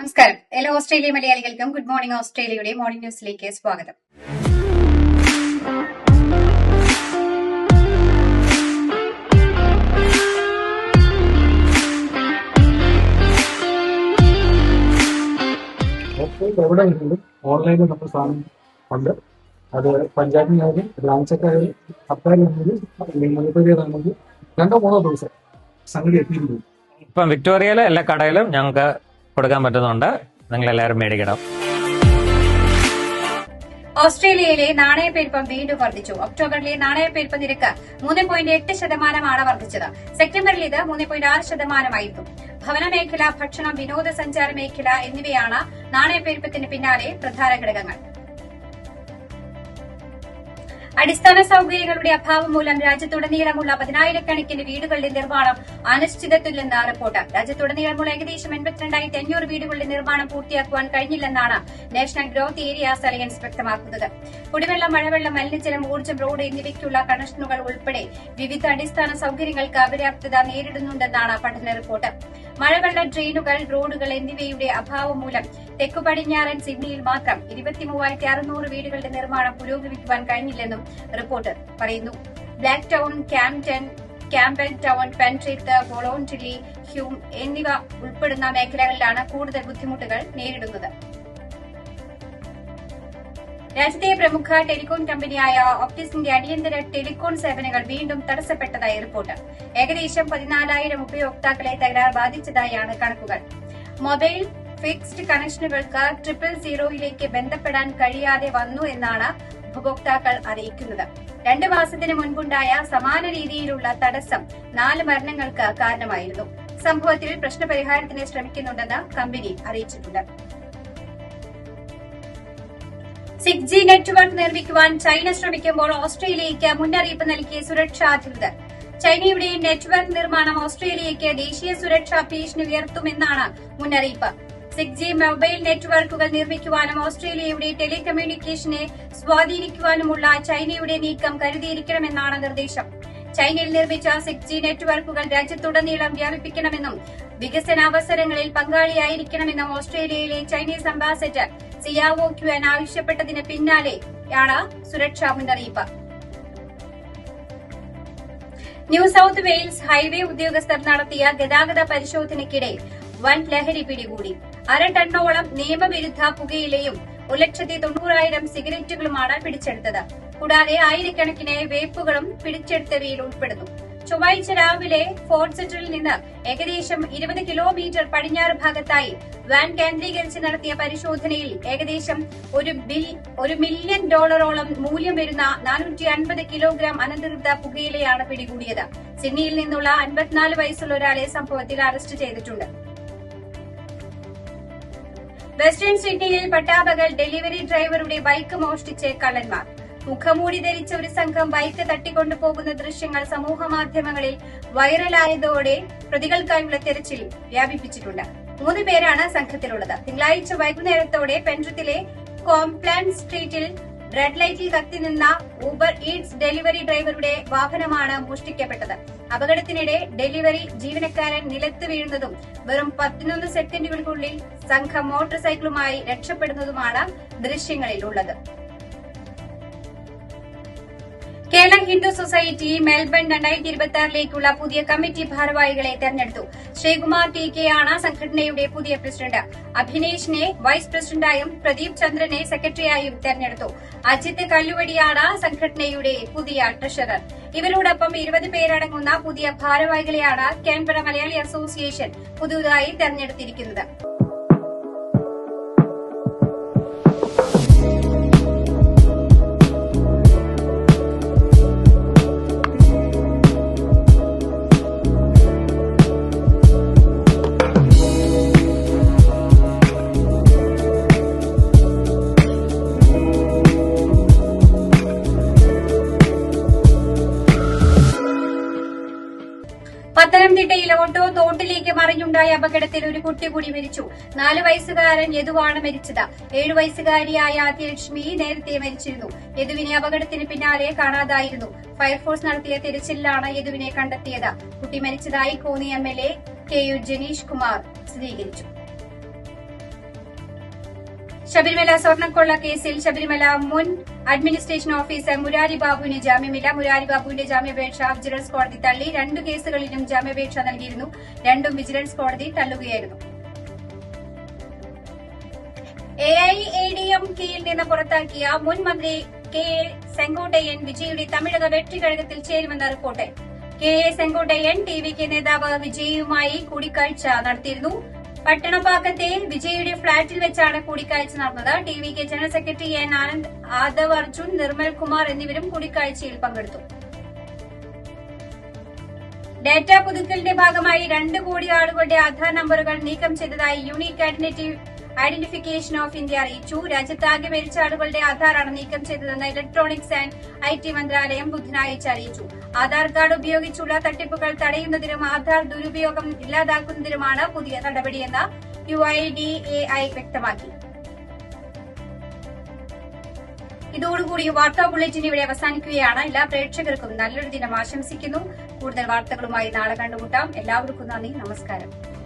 നമസ്കാരം. എല്ലാ ഓസ്ട്രേലിയ മലയാളികൾക്കും ഗുഡ് മോർണിംഗ് ഓസ്ട്രേലിയയുടെ മോർണിംഗ് ന്യൂസിലേക്ക് സ്വാഗതം. ഇപ്പോൾ എവിടെ ആണെങ്കിലും ഓൺലൈനിൽ നമ്മൾ സാധനം ഉണ്ട്. അത് പഞ്ചായത്തിനായാലും ബ്രാഞ്ചക്കായാലും സർക്കാരാണെങ്കിലും മുനിപ്പരിയാണെങ്കിൽ രണ്ടോ മൂന്നോ ദിവസം സംഗതി എത്തിയിട്ടുണ്ട്. ഇപ്പം വിക്ടോറിയയിലെ എല്ലാ കടയിലും ഞങ്ങൾക്ക് കൊടുക്കാൻ പറ്റുന്നുണ്ട്. നിങ്ങൾ എല്ലാവരും മേടിക്കണം. ഓസ്ട്രേലിയയിലെ നാണയപ്പെരുപ്പം വീണ്ടും വർദ്ധിച്ചു. ഒക്ടോബറിലെ നാണയപ്പെരുപ്പ നിരക്ക് മൂന്ന് പോയിന്റ് എട്ട് ശതമാനമാണ് വർദ്ധിച്ചത്. സെപ്റ്റംബറിൽ ഇത് മൂന്ന് പോയിന്റ് ആറ് ശതമാനമായിരുന്നു. ഭവന മേഖല ഭക്ഷണം വിനോദസഞ്ചാര മേഖല എന്നിവയാണ് നാണയപ്പെരുപ്പത്തിന് പിന്നാലെ പ്രധാന ഘടകങ്ങൾ. അടിസ്ഥാന സൌകര്യങ്ങളുടെ അഭാവം മൂലം രാജ്യത്തുടനീളമുള്ള പതിനായിരക്കണക്കിന് വീടുകളുടെ നിർമ്മാണം അനിശ്ചിതത്വമില്ലെന്ന റിപ്പോർട്ട്. രാജ്യത്തുടനീളമുള്ള ഏകദേശം എൺപത്തിരണ്ടായിരത്തി അഞ്ഞൂറ് വീടുകളുടെ നിർമ്മാണം പൂർത്തിയാക്കുവാൻ കഴിഞ്ഞില്ലെന്നാണ് നാഷണൽ ഗ്രോത്ത് ഏരിയാസ് അലയൻസ് വ്യക്തമാക്കുന്നത്. കുടിവെള്ളം മഴവെള്ളം മലിനജലം ഊർജം റോഡ് എന്നിവയ്ക്കുള്ള കണക്ഷനുകൾ ഉൾപ്പെടെ വിവിധ അടിസ്ഥാന സൌകര്യങ്ങൾക്ക് അപര്യാപ്തത നേരിടുന്നുണ്ടെന്നാണ് പഠന റിപ്പോർട്ട്. മഴവെള്ള ട്രെയിനുകൾ റോഡുകൾ എന്നിവയുടെ അഭാവം മൂലം തെക്കു പടിഞ്ഞാറൻ സിഡ്നിയിൽ മാത്രം ഇരുപത്തിമൂവായിരത്തി അറുന്നൂറ് വീടുകളുടെ നിർമ്മാണം പുരോഗമിക്കുവാൻ കഴിഞ്ഞില്ലെന്നും റിപ്പോർട്ട് പറയുന്നു. Blacktown Camden Campbelltown Penrith Wollondilly Hume എന്നിവ ഉൾപ്പെടുന്ന മേഖലകളിലാണ് കൂടുതൽ ബുദ്ധിമുട്ടുകൾ നേരിടുന്നത്. രാജ്യത്തെ പ്രമുഖ ടെലികോം കമ്പനിയായ ഓപ്റ്റിസിന്റെ അടിയന്തര ടെലികോം സേവനങ്ങൾ വീണ്ടും തടസ്സപ്പെട്ടതായി റിപ്പോർട്ട്. ഏകദേശം പതിനാലായിരം ഉപയോക്താക്കളെ തകരാർ ബാധിച്ചതായാണ് കണക്കുകൾ. മൊബൈൽ ഫിക്സ്ഡ് കണക്ഷനുകൾക്ക് ട്രിപ്പിൾ സീറോയിലേക്ക് ബന്ധപ്പെടാൻ കഴിയാതെ വന്നു എന്നാണ് ഉപഭോക്താക്കൾ അറിയിക്കുന്നത്. രണ്ട് മാസത്തിന് മുൻപുണ്ടായ സമാന രീതിയിലുള്ള തടസ്സം നാല് മരണങ്ങൾക്ക് കാരണമായിരുന്നു. സംഭവത്തിൽ പ്രശ്നപരിഹാരത്തിന് ശ്രമിക്കുന്നുണ്ടെന്ന് കമ്പനി അറിയിച്ചിട്ടുണ്ട്. സിക്സ് ജി നെറ്റ്വർക്ക് നിർമ്മിക്കുവാൻ ചൈന ശ്രമിക്കുമ്പോൾ ഓസ്ട്രേലിയയ്ക്ക് മുന്നറിയിപ്പ് നൽകിയ സുരക്ഷാ അധികൃതർ. ചൈനയുടെ നെറ്റ്വർക്ക് നിർമ്മാണം ഓസ്ട്രേലിയയ്ക്ക് ദേശീയ സുരക്ഷാ ഭീഷണി ഉയർത്തുമെന്നാണ് മുന്നറിയിപ്പ്. സിക്സ് ജി മൊബൈൽ നെറ്റ്വർക്കുകൾ നിർമ്മിക്കുവാനും ഓസ്ട്രേലിയയുടെ ടെലികമ്മ്യൂണിക്കേഷനെ സ്വാധീനിക്കുവാനുമുള്ള ചൈനയുടെ നീക്കം കരുതിയിരിക്കണമെന്നാണ് നിർദ്ദേശം. ചൈനയിൽ നിർമ്മിച്ച സിക്സ് ജി നെറ്റ്വർക്കുകൾ രാജ്യത്തുടനീളം വ്യാപിപ്പിക്കണമെന്നും വികസന അവസരങ്ങളിൽ പങ്കാളിയായിരിക്കണമെന്നും ഓസ്ട്രേലിയയിലെ ചൈനീസ് അംബാസഡർ സിയാവോ ക്യുൻ ആവശ്യപ്പെട്ടതിന് പിന്നാലെയാണ് സുരക്ഷാ മുന്നറിയിപ്പ്. ന്യൂ സൌത്ത് വെയിൽസ് ഹൈവേ ഉദ്യോഗസ്ഥർ നടത്തിയ ഗതാഗത പരിശോധനയ്ക്കിടെ വൻ ലഹരി പിടികൂടി. അര ടണ്ണോളം നിയമവിരുദ്ധ പുകയിലയും ഒരു ലക്ഷത്തി തൊണ്ണൂറായിരം സിഗരറ്റുകളുമാണ് പിടിച്ചെടുത്തത്. കൂടാതെ ആയിരക്കണക്കിന് വേപ്പുകളും പിടിച്ചെടുത്തവയിൽ ഉൾപ്പെടുന്നു. ചൊവ്വാഴ്ച രാവിലെ ഫോർട്ട് സെന്ററിൽ നിന്ന് ഏകദേശം ഇരുപത് കിലോമീറ്റർ പടിഞ്ഞാറ് ഭാഗത്തായി വാൻ കേന്ദ്രീകരിച്ച് നടത്തിയ പരിശോധനയിൽ ഏകദേശം ഒരു ബിൽ ഒരു മില്യൺ ഡോളറോളം മൂല്യം വരുന്ന നാനൂറ്റി അൻപത് കിലോഗ്രാം അനധികൃത പുകയിലയാണ് പിടികൂടിയത്. സിഡ്നിയിൽ നിന്നുള്ള അൻപത്തിനാല് വയസ്സുള്ള ഒരാളെ സംഭവത്തിൽ അറസ്റ്റ് ചെയ്തിട്ടുണ്ട്. വെസ്റ്റേൺ സിഡ്നിയിൽ പട്ടാപകൽ ഡെലിവറി ഡ്രൈവറുടെ ബൈക്ക് മോഷ്ടിച്ച് കള്ളന്മാർ. മുഖമൂടി ധരിച്ച ഒരു സംഘം ബൈക്ക് തട്ടിക്കൊണ്ടു പോകുന്ന ദൃശ്യങ്ങൾ സമൂഹ മാധ്യമങ്ങളിൽ വൈറലായതോടെ പ്രതികൾക്കായുള്ള തെരച്ചിൽ വ്യാപിപ്പിച്ചിട്ടുണ്ട്. മൂന്ന് പേരാണ് സംഘത്തിലുള്ളത്. തിങ്കളാഴ്ച വൈകുന്നേരത്തോടെ പെൻട്രത്തിലെ കോംപ്ലാൻ സ്ട്രീറ്റിൽ റെഡ് ലൈറ്റിൽ കത്തിനിന്ന ഊബർ ഈറ്റ്സ് ഡെലിവറി ഡ്രൈവറുടെ വാഹനമാണ് മോഷ്ടിക്കപ്പെട്ടത്. അപകടത്തിനിടെ ഡെലിവറി ജീവനക്കാരൻ നിലത്ത് വീഴുന്നതും വെറും പതിനൊന്ന് സെക്കൻഡുകൾക്കുള്ളിൽ സംഘം മോട്ടോർ സൈക്കിളുമായി രക്ഷപ്പെടുന്നതുമാണ് ദൃശ്യങ്ങളിൽ ഉള്ളത് കേരള ഹിന്ദു സൊസൈറ്റി മെൽബൺ രണ്ടായിരത്തി ഇരുപത്തി ആറിലേക്കുള്ള പുതിയ കമ്മിറ്റി ഭാരവാഹികളെ തെരഞ്ഞെടുത്തു. ശ്രീകുമാർ ടി കെ ആണ് സംഘടനയുടെ പുതിയ പ്രസിഡന്റ്. അഭിനേഷിനെ വൈസ് പ്രസിഡന്റായും പ്രദീപ് ചന്ദ്രനെ സെക്രട്ടറിയായും തെരഞ്ഞെടുത്തു. അജിത് കല്ലുവടിയാണ് സംഘടനയുടെ പുതിയ ട്രഷറർ. ഇവരോടൊപ്പം ഇരുപത് പേരടങ്ങുന്ന പുതിയ ഭാരവാഹികളെയാണ് കാൻബറ മലയാളി അസോസിയേഷൻ പുതുതായി തെരഞ്ഞെടുത്തിരിക്കുന്നത്. ഓട്ടോ തോട്ടിലേക്ക് മറിഞ്ഞുണ്ടായ അപകടത്തിൽ ഒരു കുട്ടി കൂടി മരിച്ചു. നാല് വയസ്സുകാരൻ യദുവാണ് മരിച്ചത്. ഏഴു വയസ്സുകാരിയായ ആദ്യലക്ഷ്മി നേരത്തെ മരിച്ചിരുന്നു. യദുവിനെ അപകടത്തിന് പിന്നാലെ കാണാതായിരുന്നു. ഫയർഫോഴ്സ് നടത്തിയ തിരച്ചിലാണ് യദുവിനെ കണ്ടെത്തിയത്. കുട്ടി മരിച്ചതായി Konni M L A K U Janeesh Kumar സ്ഥിരീകരിച്ചു. ശബരിമല സ്വർണക്കൊള്ള കേസിൽ ശബരിമല മുൻ അഡ്മിനിസ്ട്രേഷൻ ഓഫീസർ മുരാരി ബാബുവിന് ജാമ്യമില്ല. മുരാരി ബാബുവിന്റെ ജാമ്യാപേക്ഷ വിജിലൻസ് കോടതി തള്ളി. രണ്ടു കേസുകളിലും ജാമ്യാപേക്ഷ നൽകിയിരുന്നു. രണ്ടും വിജിലൻസ് കോടതി തള്ളുകയായിരുന്നു. A I A D M കെയിൽ നിന്ന് പുറത്താക്കിയ മുൻ മന്ത്രി കെ എ സെങ്കോട്ടയ്യൻ വിജയുടെ തമിഴക വെട്ടിക്കഴകത്തിൽ ചേരുമെന്ന report. K A Sengottaiyan T V K നേതാവ് വിജയുമായി കൂടിക്കാഴ്ച നടത്തിയിരുന്നു. പട്ടണപ്പാക്കത്തെ വിജയുടെ ഫ്ളാറ്റിൽ വെച്ചാണ് കൂടിക്കാഴ്ച നടന്നത്. T V K general secretary N Anand Aadhav Arjun Nirmal Kumar എന്നിവരും കൂടിക്കാഴ്ചയിൽ പങ്കെടുത്തു. ഡാറ്റ പുതുക്കലിന്റെ ഭാഗമായി രണ്ട് കോടി ആളുകളുടെ ആധാർ നമ്പറുകൾ നീക്കം ചെയ്തതായി unique identity identification of India അറിയിച്ചു. രാജ്യത്താകെ മരിച്ച ആളുകളുടെ ആധാറാണ് നീക്കം ചെയ്തതെന്ന് ഇലക്ട്രോണിക്സ് ആൻഡ് ഐ ടി മന്ത്രാലയം ബുധനാഴ്ച അറിയിച്ചു. ആധാർ കാർഡ് ഉപയോഗിച്ചുള്ള തട്ടിപ്പുകൾ തടയുന്നതിനും ആധാർ ദുരുപയോഗം ഇല്ലാതാക്കുന്നതിനുമാണ് പുതിയ നടപടിയെന്ന് U I D A I വ്യക്തമാക്കി. ഇതോടുകൂടി വാർത്താ ബുള്ളറ്റിൻ ഇവിടെ അവസാനിക്കുകയാണ്. എല്ലാ പ്രേക്ഷകർക്കും നല്ലൊരു ദിനം ആശംസിക്കുന്നു. കൂടുതൽ വാർത്തകളുമായി നാളെ കണ്ടുമുട്ടാം. എല്ലാവർക്കും നന്ദി. നമസ്കാരം.